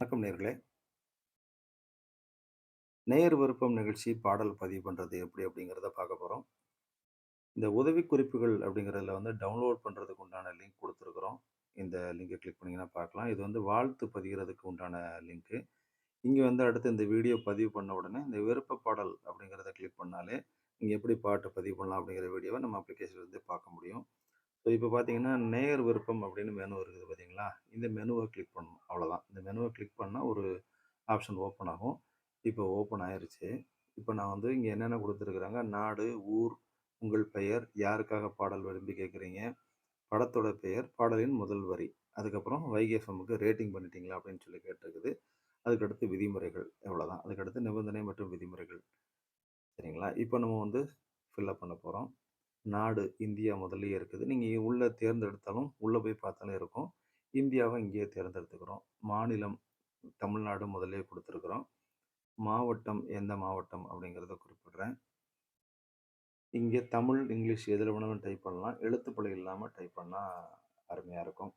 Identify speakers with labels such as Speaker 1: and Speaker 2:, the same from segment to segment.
Speaker 1: வணக்கம் நேர்களே. நேர் விருப்பம் நிகழ்ச்சி பாடல் பதிவு பண்ணுறது எப்படி அப்படிங்கிறத பார்க்க போகிறோம் இந்த உதவி குறிப்புகள் அப்படிங்கிறதுல வந்து டவுன்லோட் பண்ணுறதுக்கு உண்டான லிங்க் கொடுத்துருக்குறோம். இந்த லிங்கை கிளிக் பண்ணிங்கன்னா பார்க்கலாம். இது வந்து வாழ்த்து பதிகிறதுக்கு உண்டான லிங்க்கு இங்கே வந்து அடுத்து இந்த வீடியோ பதிவு பண்ண உடனே இந்த விருப்ப பாடல் அப்படிங்கிறத கிளிக் பண்ணாலே நீங்கள் எப்படி பாட்டு பதிவு பண்ணலாம் அப்படிங்கிற வீடியோவை நம்ம அப்ளிகேஷன்லேருந்து பார்க்க முடியும். ஸோ இப்போ பார்த்தீங்கன்னா நேர் விருப்பம் அப்படின்னு மெனு இருக்குது பார்த்தீங்களா? இந்த மெனுவை கிளிக் பண்ணணும். அவ்வளோதான். இந்த மெனுவை கிளிக் பண்ணால் ஒரு ஆப்ஷன் ஓப்பன் ஆகும். இப்போ ஓப்பன் ஆயிடுச்சு இப்போ நான் வந்து இங்கே என்னென்ன கொடுத்துருக்குறாங்க? நாடு ஊர் உங்கள் பெயர் யாருக்காக பாடல் விரும்பி கேட்குறீங்க? படத்தோட பெயர் பாடலின் முதல் வரி. அதுக்கப்புறம் வைகை ரேட்டிங் பண்ணிட்டீங்களா? அப்படின்னு சொல்லி கேட்டிருக்குது. அதுக்கடுத்து விதிமுறைகள். எவ்வளோதான் அதுக்கடுத்து நிபந்தனை மற்றும் விதிமுறைகள். சரிங்களா? இப்போ நம்ம வந்து ஃபில்லப் பண்ண போகிறோம் நாடு இந்தியா முதல்லயே இருக்குது. நீங்கள் உள்ளே தேர்ந்தெடுத்தாலும் உள்ளே போய் பார்த்தாலும் இருக்கும். இந்தியாவை இங்கேயே தேர்ந்தெடுத்துக்கிறோம். மாநிலம் தமிழ்நாடு முதல்லயே கொடுத்துருக்குறோம். மாவட்டம் எந்த மாவட்டம் அப்படிங்கிறத குறிப்பிடுறேன். இங்கே தமிழ் இங்கிலீஷ் எதில் வேணாலும் டைப் பண்ணலாம். எழுத்துப்பிழை இல்லாமல் டைப் பண்ணால் அருமையாக இருக்கும்.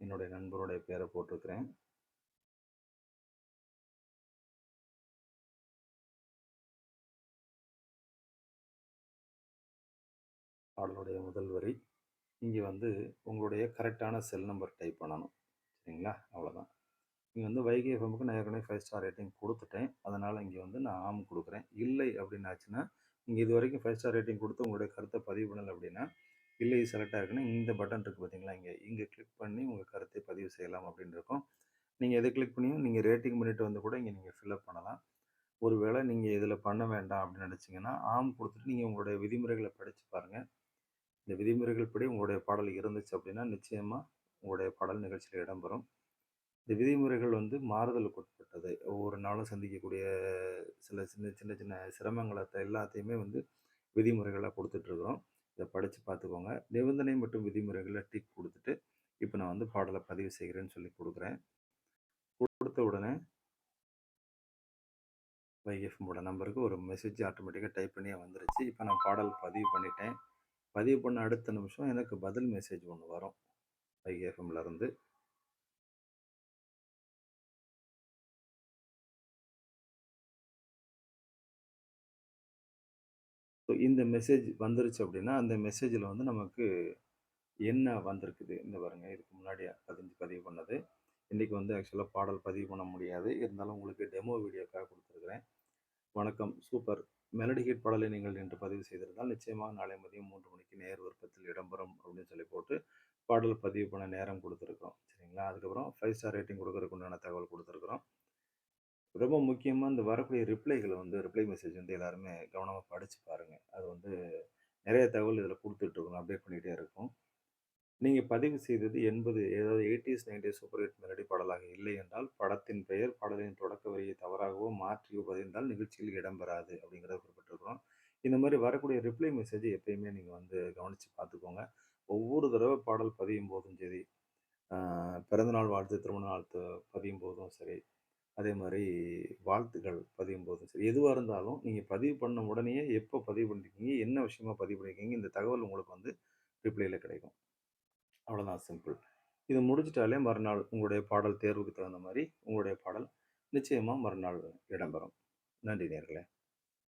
Speaker 1: என்னுடைய நண்பருடைய பேரை போட்டிருக்கிறேன். பாடலுடைய முதல் வரி. இங்கே வந்து உங்களுடைய கரெக்டான செல் நம்பர் டைப் பண்ணணும். சரிங்களா? அவ்வளோதான் இங்கே வந்து வைகை எஃப்எம்க்கு நான் ஏற்கனவே ஃபைவ் ஸ்டார் ரேட்டிங் கொடுத்துட்டேன். அதனால் இங்கே வந்து நான் ஆம் கொடுக்குறேன். இல்லை அப்படின்னாச்சுன்னா நீங்கள் இது வரைக்கும் ஃபைவ் ஸ்டார் ரேட்டிங் கொடுத்து உங்களுடைய கருத்தை பதிவு பண்ணலை அப்படின்னா இல்லை செலக்ட் ஆகிருக்குன்னா இந்த பட்டன் இருக்குது பார்த்தீங்களா? இங்கே இங்கே கிளிக் பண்ணி உங்கள் கருத்தை பதிவு செய்யலாம் அப்படின்னு இருக்கும். நீங்கள் எதை கிளிக் பண்ணியும் நீங்கள் ரேட்டிங் பண்ணிட்டு வந்து கூட இங்கே நீங்கள் ஃபில்அப் பண்ணலாம். ஒருவேளை நீங்கள் இதில் பண்ண வேண்டாம் அப்படின்னு நினச்சிங்கன்னா ஆம் கொடுத்துட்டு நீங்கள் உங்களுடைய விதிமுறைகளை படித்து பாருங்கள் இந்த விதிமுறைகள் படி உங்களுடைய பாடல் இருந்துச்சு அப்படின்னா நிச்சயமாக உங்களுடைய பாடல் நிகழ்ச்சியில் இடம்பெறும் இந்த விதிமுறைகள் வந்து மாறுதலுக்கு உட்பட்டது. ஒவ்வொரு நாளும் சந்திக்கக்கூடிய சில சின்ன சின்ன சின்ன சிரமங்களை எல்லாத்தையுமே வந்து விதிமுறைகளாக கொடுத்துட்ருக்குறோம் இதை படித்து பார்த்துக்கோங்க நிபந்தனை மற்றும் விதிமுறைகளை டிக் கொடுத்துட்டு இப்போ நான் வந்து பாடலை பதிவு செய்கிறேன்னு சொல்லி கொடுக்குறேன். கொடுத்த உடனே வைஎஃப்மோட நம்பருக்கு ஒரு மெசேஜ் ஆட்டோமேட்டிக்காக டைப் பண்ணியே வந்துருச்சு. இப்போ நான் பாடல் பதிவு பண்ணிட்டேன். பதிவு பண்ண அடுத்த நிமிஷம் எனக்கு பதில் மெசேஜ் ஒன்று வரும். வைஎஃப்எம்லேருந்து ஸோ இந்த மெசேஜ் வந்துருச்சு அப்படின்னா அந்த மெசேஜில் வந்து நமக்கு என்ன வந்திருக்குது? இந்த பாருங்க இதுக்கு முன்னாடி பதிஞ்சு பதிவு பண்ணது. இன்றைக்கி வந்து ஆக்சுவலாக பாடல் பதிவு பண்ண முடியாது. இருந்தாலும் உங்களுக்கு டெமோ வீடியோக்காக கொடுத்துருக்குறேன். வணக்கம். சூப்பர். மெலடி ஹிட் பாடலை நீங்கள் இன்று பதிவு செய்திருந்தால் நிச்சயமாக நாளை மதியம் மூன்று மணிக்கு நேர் விருப்பத்தில் இடம்பெறும் அப்படின்னு சொல்லி போட்டு பாடல் பதிவு பண்ண நேரம் கொடுத்துருக்குறோம். சரிங்களா? அதுக்கப்புறம் ஃபைவ் ஸ்டார் ரேட்டிங் கொடுக்கறதுக்கு உண்டான தகவல் கொடுத்துருக்குறோம். ரொம்ப முக்கியமாக இந்த வரக்கூடிய ரிப்ளைகளை வந்து ரிப்ளை மெசேஜ் வந்து எல்லாருமே கவனமாக படித்து பாருங்கள் அது வந்து நிறைய தகவல் இதில் கொடுத்துட்ருக்கணும் அப்டேட் பண்ணிகிட்டே இருக்கும். நீங்கள் பதிவு செய்தது எண்பது ஏதாவது eighties nineties super hit melody பாடலாக இல்லை என்றால் படத்தின் பெயர் பாடலின் தொடக்க வரியை தவறாகவோ மாற்றியோ பதிந்தால் நிகழ்ச்சியில் இடம்பெறாது அப்படிங்கிறத குறிப்பிட்டிருக்கிறோம் இந்த மாதிரி வரக்கூடிய ரிப்ளை மெசேஜ் எப்பயுமே நீங்கள் வந்து கவனித்து பார்த்துக்கோங்க ஒவ்வொரு தடவை பாடல் பதியும் போதும் சரி பிறந்தநாள் வாழ்த்து திருமண வாழ்த்து பதியும் போதும் சரி அதே மாதிரி வாழ்த்துக்கள் பதியும் போதும் சரி. எதுவாக இருந்தாலும் நீங்கள் பதிவு பண்ண உடனேயே எப்போ பதிவு பண்ணிருக்கீங்க என்ன விஷயமா பதிவு பண்ணியிருக்கீங்க இந்த தகவல் உங்களுக்கு வந்து ரிப்ளையில் கிடைக்கும். அவ்வளோதான் சிம்பிள் இது முடிச்சிட்டாலே மறுநாள் உங்களுடைய பாடல் தேர்வுக்கு தகுந்த மாதிரி உங்களுடைய பாடல் நிச்சயமாக மறுநாள் இடம்பெறும். நன்றி நேர்களே.